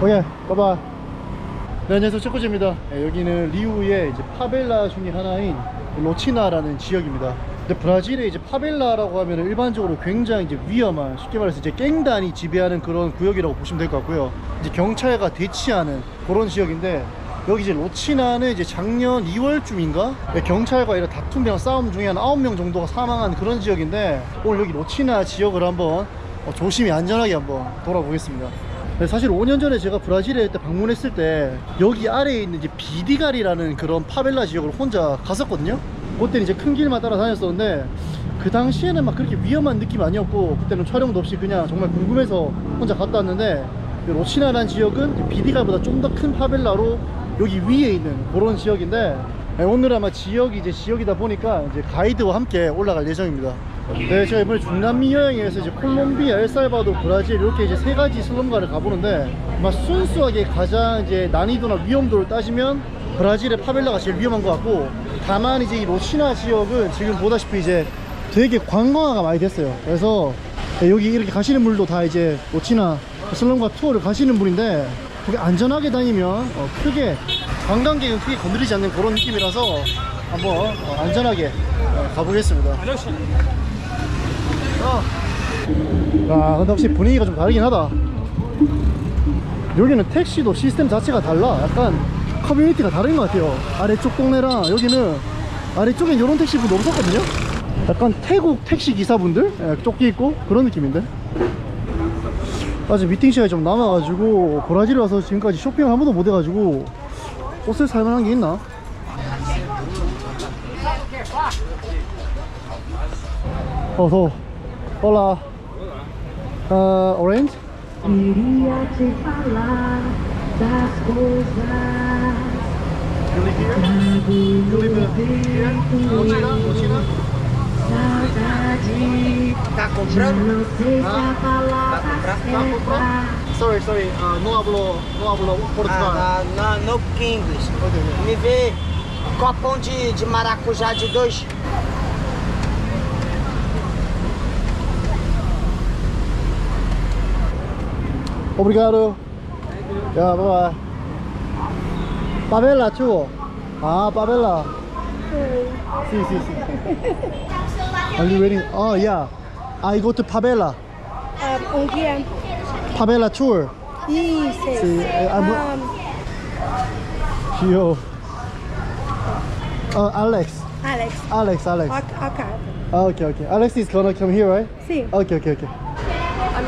오케이, 봐봐. 네, 안녕하세요. 체코즈입니다. 네, 여기는 리우의 이제 파벨라 중에 하나인 로치나라는 지역입니다. 근데 브라질에 이제 파벨라라고 하면 일반적으로 굉장히 이제 위험한, 쉽게 말해서 이제 갱단이 지배하는 그런 구역이라고 보시면 될 것 같고요. 이제 경찰과 대치하는 그런 지역인데, 여기 이제 로치나는 이제 작년 2월쯤인가? 경찰과 이런 다툼이랑 싸움 중에 한 9명 정도가 사망한 그런 지역인데, 오늘 여기 로치나 지역을 한번 어, 조심히 안전하게 한번 돌아보겠습니다. 네, 사실 5년 전에 제가 브라질에 때 방문했을 때 여기 아래에 있는 이제 비디갈이라는 그런 파벨라 지역을 혼자 갔었거든요. 그때는 이제 큰 길만 따라 다녔었는데 그 당시에는 막 그렇게 위험한 느낌 아니었고 그때는 촬영도 없이 그냥 정말 궁금해서 혼자 갔다 왔는데 이 로치나라는 지역은 비디갈보다 좀 더 큰 파벨라로 여기 위에 있는 그런 지역인데 네, 오늘 아마 지역이 이제 지역이다 보니까 이제 가이드와 함께 올라갈 예정입니다. 네, 제가 이번에 중남미 여행에서 이제 콜롬비아, 엘살바도, 브라질 이렇게 이제 세 가지 슬럼가를 가보는데 아마 순수하게 가장 이제 난이도나 위험도를 따지면 브라질의 파벨라가 제일 위험한 것 같고 다만 이제 이 로시나 지역은 지금 보다시피 이제 되게 관광화가 많이 됐어요. 그래서 네, 여기 이렇게 가시는 분들도 다 이제 로치나 슬럼가 투어를 가시는 분인데 그게 안전하게 다니면 어, 크게 관광객은 크게 건드리지 않는 그런 느낌이라서 한번 어, 안전하게 어, 가보겠습니다. 어. 아 근데 확실히 분위기가 좀 다르긴 하다. 여기는 택시도 시스템 자체가 달라. 약간 커뮤니티가 다른 것 같아요. 아래쪽 동네랑 여기는 아래쪽엔 이런 택시분도 없었거든요. 약간 태국 택시 기사분들? 예, 조끼 입고 그런 느낌인데? 아직 미팅 시간이 좀 남아가지고 브라질 와서 지금까지 쇼핑을 한 번도 못 해가지고 옷을 살만한 게 있나? 어서 Olá. Uh, orange? Queria te falar das coisas saudade. Tá comprando? não sei se Ah, a palavra tá comprando? certa. Sorry, sorry. Uh, no hablo, no hablo português. Ah, na, na, no English. Okay. Me vê copão de, de maracujá de dois. Obrigado. Yeah, bye bye. Pavela too. Ah, Pavela. Si, si, si. Are you ready? Oh, yeah. I go to Pavela. Um, un guía. Pavela tour. Isso. Sí, eh, I'm- Um, Yo. Uh, Alex. Alex. Alex, Alex. Ok, ok. Ah, okay, okay. Alex is gonna come here, right? Sim. Okay, okay, okay.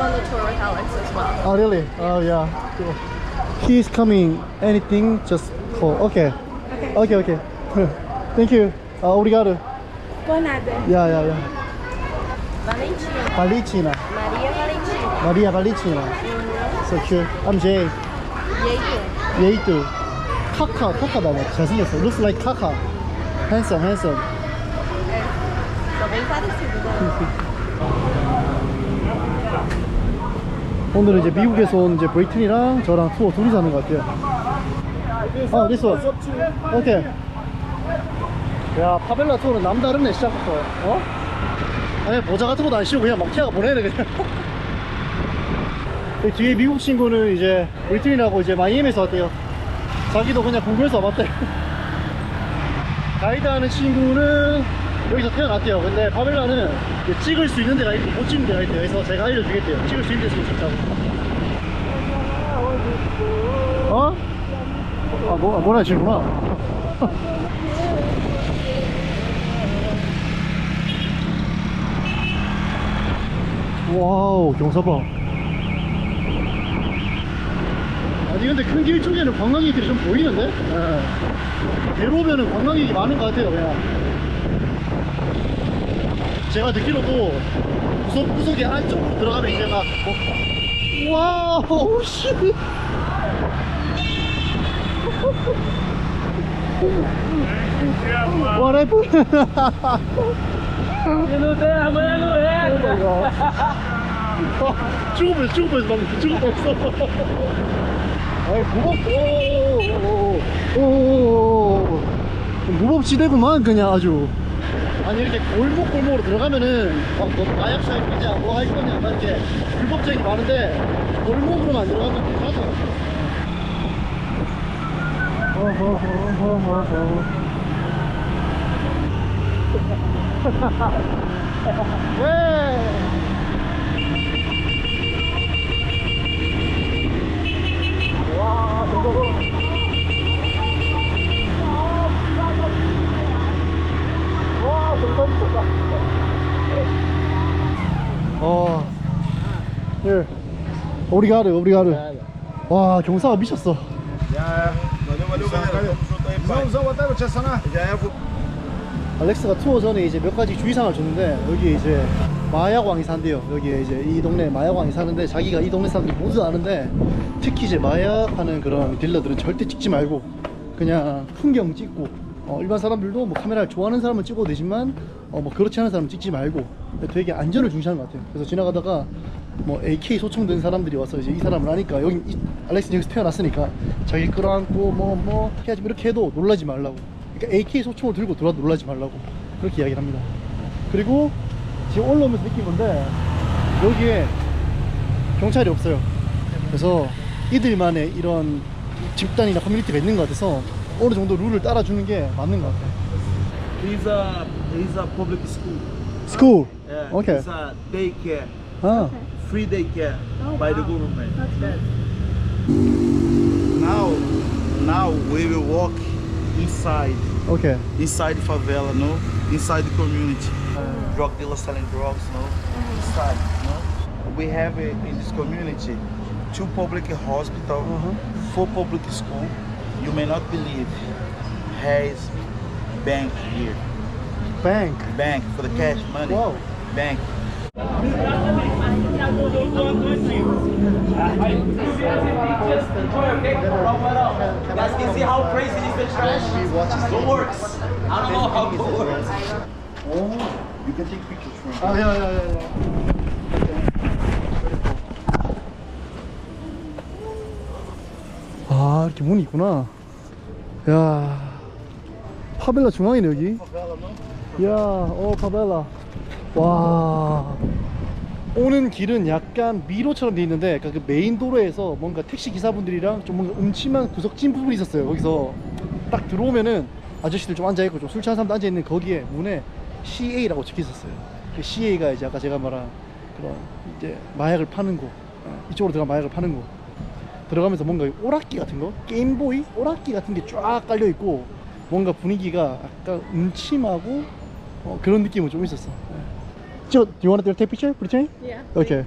I'm on the tour with Alex as well. Oh, really? Oh, yeah. Cool. He's coming. Anything, just call. Okay. Ok. Okay, okay. Thank you. Uh, obrigado. Por nada. Yeah, yeah, yeah. Valentina. Valentina. Maria Valentina. Maria Valentina. So cute. I'm Jay. Yeito. 예이뚜. 카카, 카카 닮아. 잘생겼어. Looks like 카카. Handsome, handsome. Tô bem parecido, né? 오늘은 이제 미국에서 온 이제 브레이튼이랑 저랑 투어 둘이서 하는 것 같아요. 아, one. 오케이. 야, 파벨라 투어는 남다르네, 시작부터. 어? 아니, 모자 같은 것도 안 씌우고 그냥 막 티아가 보내네, 그냥. 이 뒤에 미국 친구는 이제 브리튼이라고 이제 마이애미에서 왔대요. 자기도 그냥 궁금해서 와봤대. 가이드 하는 친구는 여기서 태어났대요. 근데 파벨라는 찍을 수 있는 데가 있고 못 찍는 데가 있대요. 그래서 제가 알려주겠대요. 찍을 수 있는 데서 찍자고. 어? 아, 뭐, 뭐라 지구나. 와우, 경사봐. 아니, 근데 큰 길 쪽에는 관광객들이 좀 보이는데? 예. 대로변은 관광객이 많은 것 같아요, 그냥. 제가 듣기로도 구석, 구석의 안쪽으로 들어가면 이제 막, 뭐, 와우, 씨. Whatever. 어, 죽을 뻔했어, 죽을 뻔했어, 방금 죽을 뻔했어. 아이, 무법, 오오오오오. 무법지대구만, 그냥 아주. 아니, 이렇게 골목골목으로 들어가면은, 막, 뭐, 마약 사입 거냐, 뭐 할 거냐, 막 이렇게 불법적인 게 많은데, 골목으로만 들어가면 괜찮아. 와, 저거. 와, 정말 미쳤다. 어, 예. 오리가르, 오리가르. 와, 경사가 미쳤어. 알렉스가 투어 전에 이제 몇 가지 주의사항을 줬는데 여기 이제 마약왕이 산대요. 여기 이제 이 동네 마약왕이 사는데 자기가 이 동네 사람들이 모두 아는데 특히 이제 마약하는 그런 딜러들은 절대 찍지 말고 그냥 풍경 찍고 어, 일반 사람들도 뭐 카메라를 좋아하는 사람은 찍어도 되지만 어, 뭐 그렇지 않은 사람은 찍지 말고 되게 안전을 중시하는 것 같아요. 그래서 지나가다가 뭐 AK 소총 든 사람들이 와서 이제 이 사람을 아니까 여기 이, 알렉스 여기서 태어났으니까 자기 끌어안고 뭐뭐 해야지 이렇게 해도 놀라지 말라고. 그러니까 AK 소총을 들고 돌아도 놀라지 말라고 그렇게 이야기를 합니다. 그리고 지금 올라오면서 느낀 건데 여기에 경찰이 없어요. 그래서 이들만의 이런 집단이나 커뮤니티가 있는 것 같아서 어느 정도 룰을 따라주는 게 맞는 것 같아요. He's a he's a public school. School. Yeah, Okay. It's a daycare, 아, free daycare oh, by wow. the government. That's good. Now, now we will walk inside. Okay. Inside the favela, no? Inside the community. Uh, drug dealers selling drugs, no? Mm-hmm. Inside, no? We have it in this community two public hospitals, uh mm-hmm. four public school. You may not believe has bank here. Bank? Bank for the cash money. Whoa. Bank. Guys, can see how crazy is the trash? It works. I don't know how it works. Oh, you can take pictures from. 아, 야, 야, 야, 야. 아, 이렇게 문이 있구나. 야, 파벨라 중앙이네 여기. 야, 어 파벨라. 와. 오는 길은 약간 미로처럼 돼 있는데 그러니까 그 메인 도로에서 뭔가 택시 기사분들이랑 좀 뭔가 음침한 구석진 부분이 있었어요. 거기서 딱 들어오면은 아저씨들 좀 앉아 있고 좀 술 취한 사람도 앉아 있는 거기에 문에 CA라고 적혀 있었어요. 그 CA가 이제 아까 제가 말한 그런 이제 마약을 파는 곳 어, 이쪽으로 들어가 마약을 파는 곳 들어가면서 뭔가 오락기 같은 거 게임보이 오락기 같은 게 쫙 깔려 있고 뭔가 분위기가 약간 음침하고 어, 그런 느낌은 좀 있었어. Do you want to take a picture? Pretend? Yeah. Okay.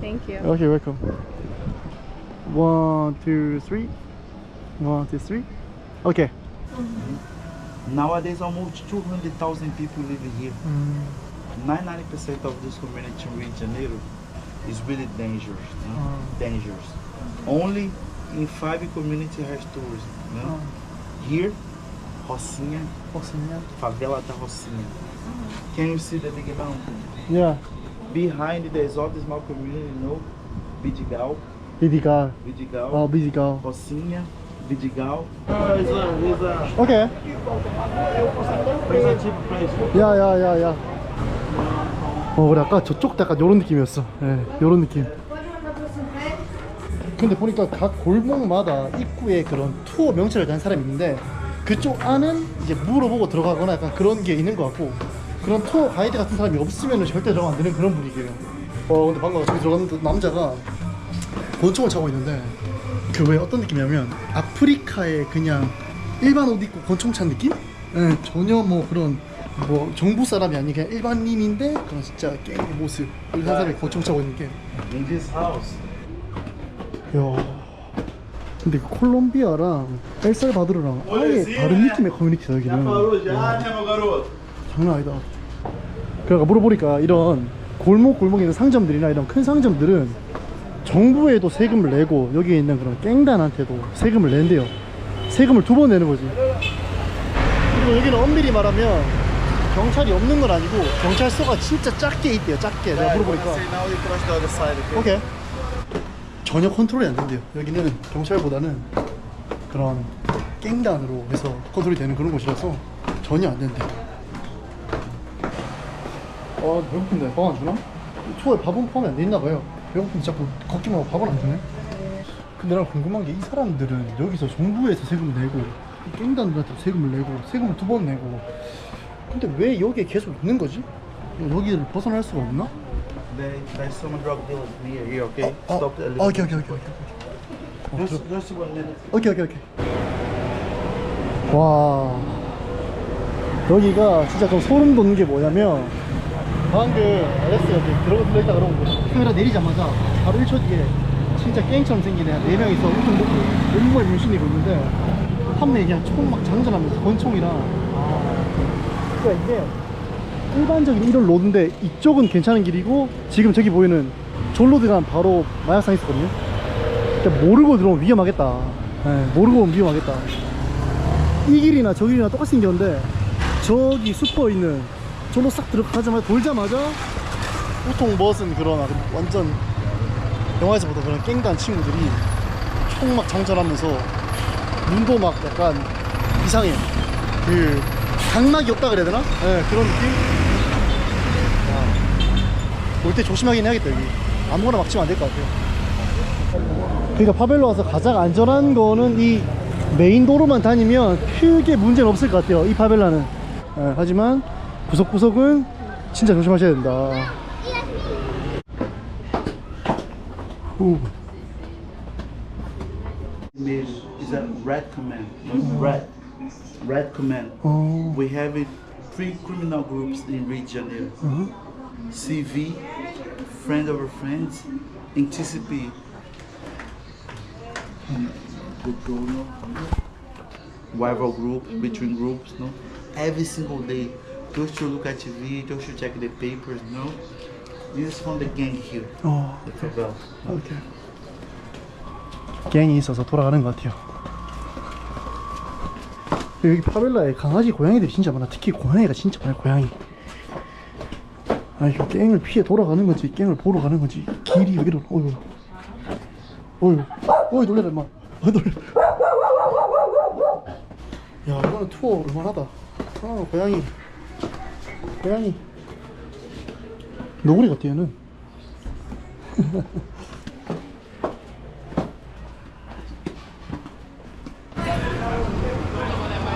Thank you. Okay, welcome. One, two, three. One, two, three. Okay. Mm -hmm. Nowadays, almost 200,000 people live here. Mm. 90% of this community in Rio de Janeiro is really dangerous. You know? Mm. Dangerous. -hmm. Only in five community has tourism. You know? Mm. Here, Rocinha, Rocinha, favela da Rocinha. Can you see the big mountain? Yeah. Behind there's all the small community, you know, Vidigal, 비디가. Vidigal, 어, 비디가. Rocinha, Vidigal. It's a, it's a, Okay. it's a place. 야, 야, 야, 야. 어, 우리 아까 저쪽도 약간 요런 느낌이었어. 예, 요런 느낌. 근데 보니까 각 골목마다 입구에 그런 투어 명찰을 단 사람이 있는데 그쪽 안은 이제 물어보고 들어가거나 약간 그런 게 있는 것 같고 그런 투어 가이드 같은 사람이 없으면 절대 들어가면 안 되는 그런 분위기예요. 어, 근데 방금 저기 들어갔는데 남자가 권총을 차고 있는데 그 왜 어떤 느낌이냐면 아프리카에 그냥 일반 옷 입고 권총 찬 느낌? 예, 전혀 뭐 그런 뭐 정부 사람이 아니 그냥 일반인인데 그런 진짜 게임 모습 한 사람이 권총 차고 있는 게 In this house, 야. 근데 그 콜롬비아랑 엘살바도르랑 아예 다른 느낌의 커뮤니티다 여기는. 와, 장난 아니다 그러니까 물어보니까 이런 골목 골목에 있는 상점들이나 이런 큰 상점들은 정부에도 세금을 내고 여기에 있는 그런 깽단한테도 세금을 낸대요 세금을 두 번 내는 거지 그리고 여기는 엄밀히 말하면 경찰이 없는 건 아니고 경찰서가 진짜 작게 있대요 작게 내가 물어보니까 side, okay? 오케이. 전혀 컨트롤이 안 된대요. 여기는 경찰보다는 그런 깽단으로 해서 컨트롤이 되는 그런 곳이라서 전혀 안 된대요. 아, 배고픈데 밥 안 주나? 초에 밥은 포함이 안 돼 있나 봐요. 배고픈데 자꾸 걷기만 하고 밥을 안 주네. 근데 난 궁금한 게 이 사람들은 여기서 정부에서 세금을 내고 이 갱단들한테 세금을 내고 세금을 두 번 내고 근데 왜 여기에 계속 있는 거지? 여기를 벗어날 수가 없나? There, there's some drug dealers near here, okay? 어, Stop a little 오케이. 오케이 오케이 오케이 Just, just one minute. 오케이 오케이 오케이 와 여기가 진짜 좀 소름 돋는 게 뭐냐면 방금 알렉스가 이제 들어가 들어있다 그러고 카메라 내리자마자 바로 1초 뒤에 진짜 게임처럼 생긴 애가 4명이서 우통 먹고 온몸에 문신이 입고 있는데 한 명이 그냥 총 막 장전하면서 권총이랑 아 그러니까 이게 일반적인 이런 로드인데 이쪽은 괜찮은 길이고 지금 저기 보이는 졸로 들어가면 바로 마약상 있었거든요 진짜 모르고 들어오면 위험하겠다. 예, 모르고 오면 위험하겠다. 이 길이나 저 길이나 똑같이 생겼는데 저기 슈퍼 있는 저로 싹 들어가자마자 돌자마자 보통 멋은 아주 완전 영화에서 보던 그런 깽단 친구들이 총 막 장전하면서 눈도 막 약간 이상해. 그 각막이 없다 그래야 되나? 예, 그런 느낌? 올 때 조심하긴 해야겠다 여기. 아무거나 막 치면 안 될 것 같아요. 그러니까 파벨로 와서 가장 안전한 거는 이 메인 도로만 다니면 크게 문제는 없을 것 같아요. 이 파벨라는. 예, 하지만 구석구석은 진짜 조심하셔야 된다. 오. Is is a red command. Red. Red command. 어. We have it three criminal groups in Rio de Janeiro. 어. CV, friend of a friends, and TCP. Rival group, between groups, no? Every single day, just to look at TV, just to check the papers, no? This is from the gang here, 어. the favela. 오케이. 갱이 있어서 돌아가는 것 같아요. 여기 파벨라에 강아지 고양이들이 진짜 많아. 특히 고양이가 진짜 많아요. 고양이. 아 이거 갱을 피해 돌아가는 건지 갱을 보러 가는 건지 길이 여기로 어휴 어휴 어휴 놀래라 임마 어 놀래 야 이거는 투어 얼마나다 아 고양이 고양이 너구리 같아 얘는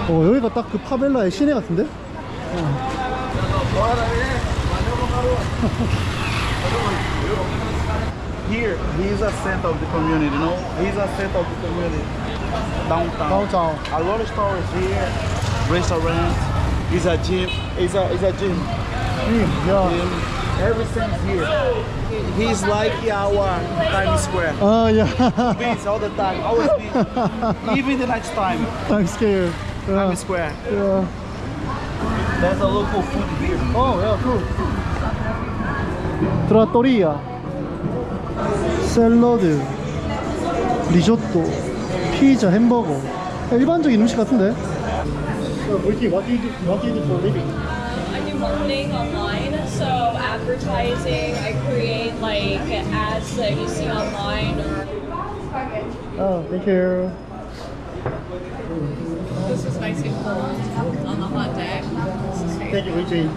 어 여기가 딱 그 파벨라의 시내 같은데? Here, he's a center of the community, no? He's a center of the community. Downtown. Downtown. A lot of stores here, restaurants. It's a gym. It's a it's a gym. 야. Gym. Everything's here. He's like our Times Square. 아, 야. Busy all the time, always busy. Even the night time, I'm scared. 야. Times Square. 야. There's a local food here. 어, 야, 그. 트라토리아. 샐러드. 리조또. 피자, 햄버거. 일반적인 음식 같은데? You, what do you do, what do you do for living? I do marketing online, so advertising. I create like ads that you see online. Oh, thank you. this is nice and cold on the hot day. Thank you, Richie.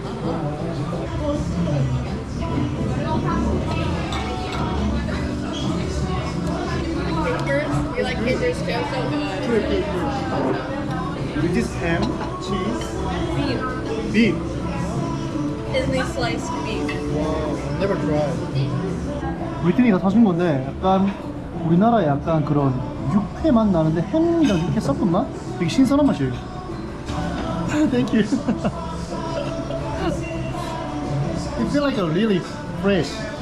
Capers. You like capers too? So good. With this ham, cheese, Beef. beef. Disney sliced beef. Wow, never tried. 위트니가 사준 건데 약간 우리나라에 약간 그런 육회 맛 나는데 햄이랑 육회 섞은 맛? 되게 신선한 맛이에요. Thank you. it feels like a really fresh.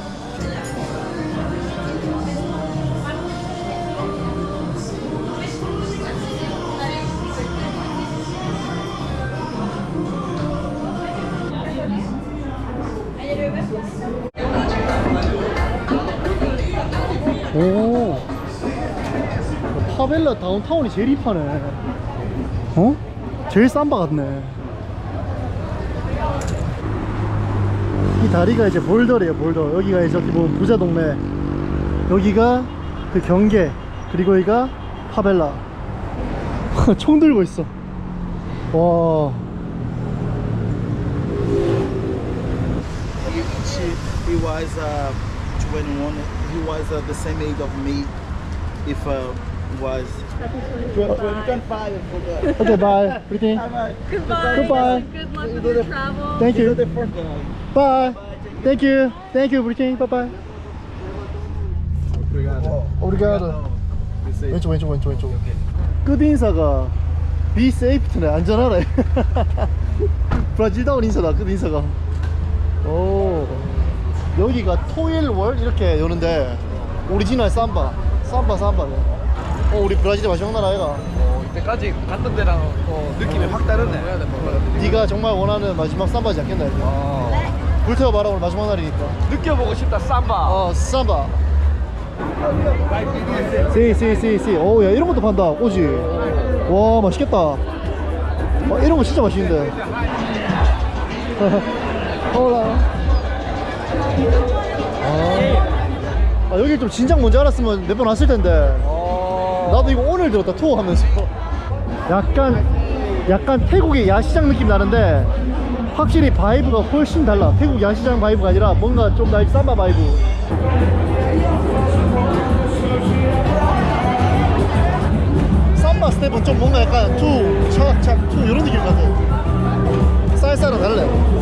파벨라 다운타운이 제일 힙하네 어? 제일 쌈바 같네 이 다리가 이제 볼더래요 볼더 여기가 이제 어떻게 보면 부자 동네 여기가 그 경계 그리고 여기가 파벨라 총 들고 있어 와 he was uh, 21. He was uh, the same age of me. if uh, was 25 Okay, bye. Brittany. Goodbye. Goodbye. Good luck with your travel. Thank you. Bye. Thank you. Thank you, Brittany. Bye bye. 오브리가도. 왼쪽 왼쪽 왼쪽 왼쪽. 끝 인사가 be safe네 안전하래. 브라질다운 인사다 끝 인사가. 오 여기가 토일 월 이렇게 여는데 오리지널 삼바 삼바 삼바네. 어 우리 브라질에 마지막 나라 아이가. 어, 이때까지 갔던 데랑 어, 느낌이 확 다르네. 네가 정말 원하는 마지막 삼바지 않겠나 이제. 불태워봐라 오늘 마지막 날이니까. 느껴보고 싶다 삼바. 어 삼바. 씨씨씨씨. 오야 이런 것도 판다. 오지. 와 맛있겠다. 와 이런 거 진짜 맛있는데. 호라. 아, 아 여기 좀 진작 먼저 알았으면 몇 번 왔을 텐데. 나도 이거 오늘 들었다 투어 하면서. 약간 약간 태국의 야시장 느낌 나는데 확실히 바이브가 훨씬 달라. 태국 야시장 바이브가 아니라 뭔가 좀날 삼바 바이브. 삼바 스텝은 좀 뭔가 약간 투, 착, 착, 투 이런 느낌 같아. 쌀쌀은 달래.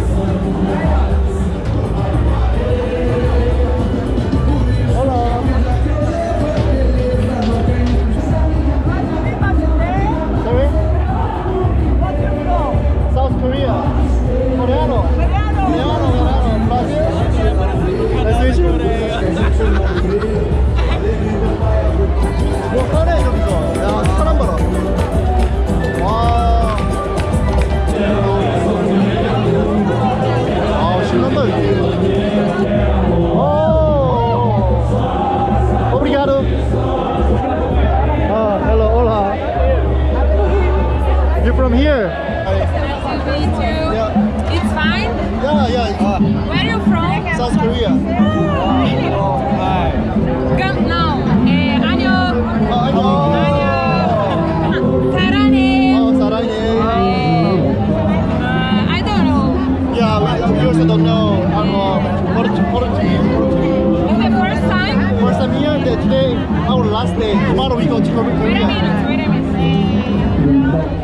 Luis.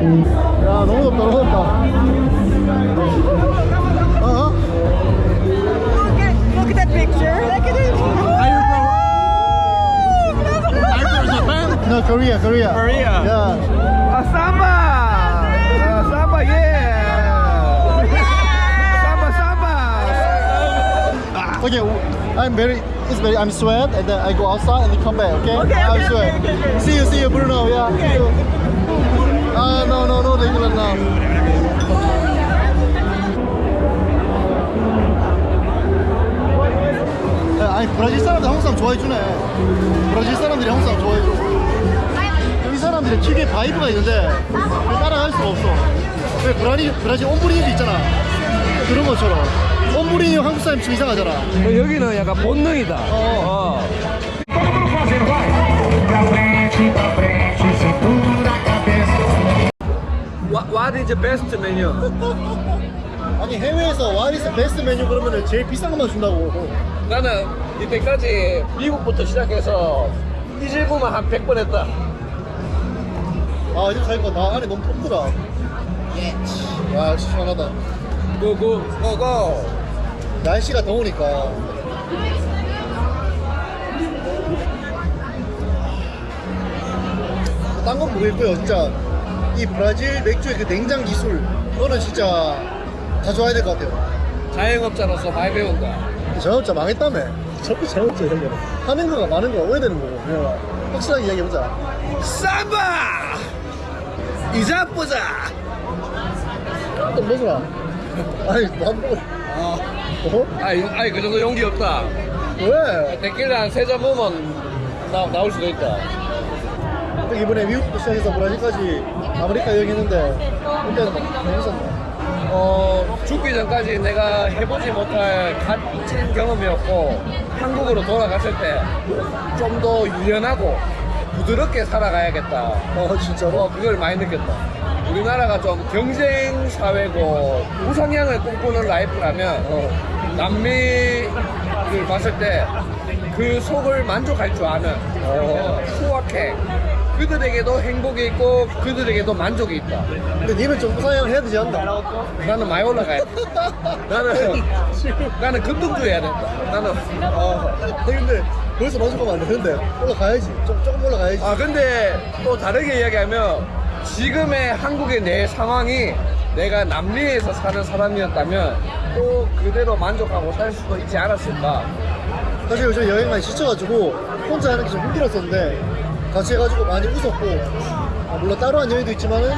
야, 너무 덥다, 너무 덥다. 어? Look at that picture. Look at it. No, Korea, Korea. Korea. Yeah. 아 삼바. 아 삼바 예. 삼바 삼바. Okay, w- I'm very, it's very, I'm sweat and then I go outside and then come back, okay? Okay, I'm okay, sweat. okay, okay, okay. See you, see you, Bruno, yeah. See you. Ah, no, no, no, regular now. 야, 아니 브라질 사람들 한국 사람 좋아해 주네. 브라질 사람들이 한국 사람 좋아해 줘. 이 사람들의 특유의 바이브가 있는데 따라갈 수가 없어. 왜 브라질 브라질 옴브리니도 있잖아. 그런 것처럼 옴브리니 한국 사람 좀 이상하잖아. 여기는 약간 본능이다. 어. What, what is the best menu? 아니 해외에서 와리스 베스트 메뉴 그러면은 제일 비싼 것만 준다고. 나는 이때까지 미국부터 시작해서 이 질문만 한 100번 했다. 아 이제 갈거나 안에 너무 덥더라. 와 시원하다. 고고 고고. 날씨가 더우니까. 딴건 모르겠고요 진짜 이 브라질 맥주의 그 냉장 기술 그거는 진짜 가져와야 될 것 같아요. 자영업자로서 많이 배운다. 자영업자 망했다며. 자꾸 자영업자 이런 거 하는 거가 많은 거가 오해되는 거고 그냥 확실하게 이야기해보자. 삼바. 이자 보자. 또 먹어라. 아니 뭐안 먹어. 어? 아이, 아이 그 정도 용기 없다. 왜? 데킬라 한세잔 먹으면 나, 나올 수도 있다. 또 이번에 미국부터 시작해서 브라질까지 아메리카 여행 했는데 그때는 막 재밌었네. 어, 죽기 전까지 내가 해보지 못할 값진 경험이었고 한국으로 돌아갔을 때 좀 더 유연하고 부드럽게 살아가야겠다. 어 진짜로? 어, 그걸 많이 느꼈다. 우리나라가 좀 경쟁 사회고 우상향을 꿈꾸는 라이프라면 어, 남미 그 사람들을 봤을 때 그 속을 만족할 줄 아는 어, 소확행 그들에게도 행복이 있고 그들에게도 만족이 있다. 근데 님은 좀 우상향 해야 되지 않나? 나는 많이 올라가야 돼. 나는 나는 급등주해야 된다 나는 어. 근데 벌써 만족하면 안 되는데. 올라가야지. 좀, 조금 올라가야지. 아 근데 또 다르게 이야기하면 지금의 한국의 내 상황이 내가 남미에서 사는 사람이었다면 또 그대로 만족하고 살 수도 있지 않았을까? 사실 요즘 여행 많이 지쳐가지고 혼자 하는 게 좀 힘들었었는데 같이 해가지고 많이 웃었고 아, 물론 따로 한 여행도 있지만은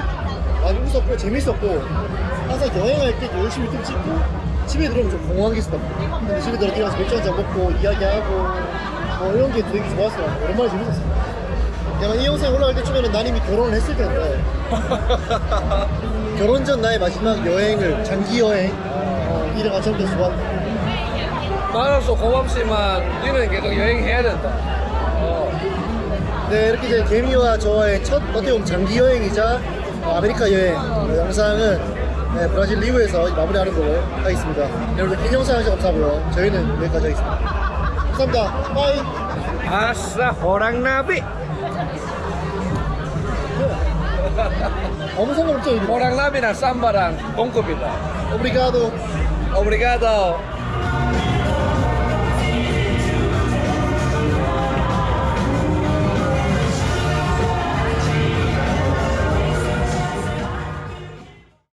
많이 웃었고 재밌었고 항상 여행할 때 열심히 좀 찍고 집에 들어오면 좀 공허한 게 말이야 근데 집에 들어 들어가서 맥주 한잔 먹고 이야기하고 뭐 이런 게 되게 좋았어 오랜만에 재밌었어 내가 이 영상 올라갈 때쯤에는 난 이미 결혼을 했을 텐데 결혼 전 나의 마지막 여행을 장기 여행 어, 이래 같이 하면 좋았다 나로서 고맙지만 니는 계속 여행해야 된다. 어. 네 이렇게 이제 개미와 저의 첫 어떻게 보면 장기 여행이자 어, 아메리카 여행 어, 영상은 네, 브라질 리우에서 마무리하는 걸로 하겠습니다. 여러분들 긴 영상 하셔서 감사하고요. 저희는 여기까지 하겠습니다. 감사합니다. 바이. 아싸 호랑나비 아무 상관없죠. 이거. 호랑나비랑 삼바랑 동급이다 오브리가도. 오브리가도